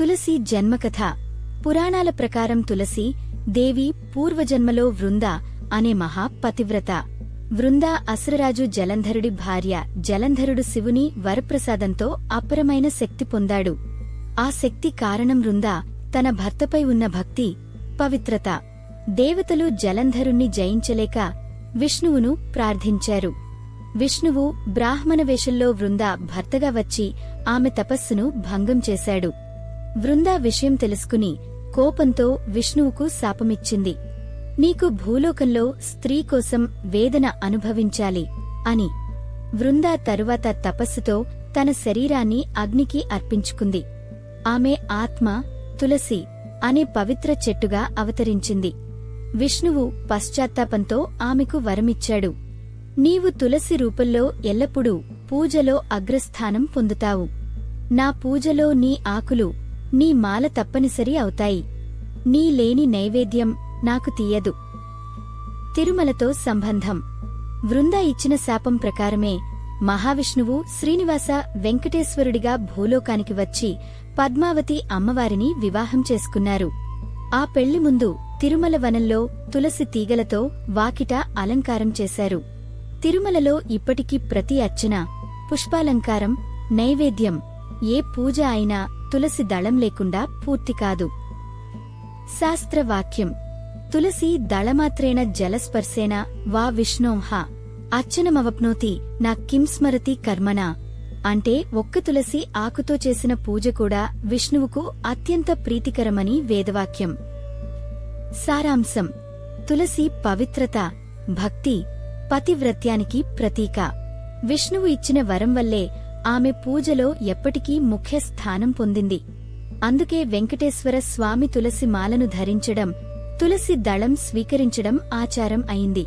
తులసి జన్మకథ. పురాణాల ప్రకారం తులసి దేవి పూర్వజన్మలో వృంద అనే మహా పతివ్రత వృంద అసురరాజు జలంధరుడి భార్య జలంధరుడు శివుని వరప్రసాదంతో అపరమైన శక్తి పొందాడు. ఆ శక్తి కారణం వృంద తన భర్తపై ఉన్న భక్తి పవిత్రత. దేవతలు జలంధరుణ్ణి జయించలేక విష్ణువును ప్రార్థించారు. విష్ణువు బ్రాహ్మణ వేషంలో వృంద భర్తగా వచ్చి ఆమె తపస్సును భంగం చేశాడు. వృందా విషయం తెలుసుకుని కోపంతో విష్ణువుకు శాపమిచ్చింది. నీకు భూలోకంలో స్త్రీ కోసం వేదన అనుభవించాలి అని వృందా తరువాత తపస్సుతో తన శరీరాన్ని అగ్నికి అర్పించుకుంది. ఆమె ఆత్మ తులసి అనే పవిత్ర చెట్టుగా అవతరించింది. విష్ణువు పశ్చాత్తాపంతో ఆమెకు వరమిచ్చాడు. నీవు తులసి రూపంలో ఎల్లప్పుడూ పూజలో అగ్రస్థానం పొందుతావు. నా పూజలో నీ ఆకులు నీ మాల తప్పనిసరి అవుతాయి. నీ లేని నైవేద్యం నాకు తీయదు. తిరుమలతో సంబంధం. వృంద ఇచ్చిన శాపం ప్రకారమే మహావిష్ణువు శ్రీనివాస వెంకటేశ్వరుడిగా భూలోకానికి వచ్చి పద్మావతి అమ్మవారిని వివాహం చేసుకున్నారు. ఆ పెళ్ళి ముందు తిరుమల వనంలో తులసి తీగలతో వాకిట అలంకారం చేశారు. తిరుమలలో ఇప్పటికీ ప్రతి అర్చన పుష్పాలంకారం నైవేద్యం ఏ పూజ అయినా తులసి దళం లేకుండా పూర్తి కాదు. శాస్త్రవాక్యం. తులసి దళమాత్రేణ జలస్పర్శేన వా విష్ణోహ. అర్చనమవప్నోతి నా కిం స్మరతి కర్మణ అంటే ఒక్క తులసి ఆకుతో చేసిన పూజ కూడా విష్ణువుకు అత్యంత ప్రీతికరమని వేదవాక్యం. సారాంశం. తులసి పవిత్రత భక్తి పతివ్రత్యానికి ప్రతీక. విష్ణువు ఇచ్చిన వరం వల్లే ఆమె పూజలో ఎప్పటికీ ముఖ్య స్థానం పొందింది. అందుకే వెంకటేశ్వర స్వామి తులసి మాలను ధరించడం తులసి దళం స్వీకరించడం ఆచారం అయింది.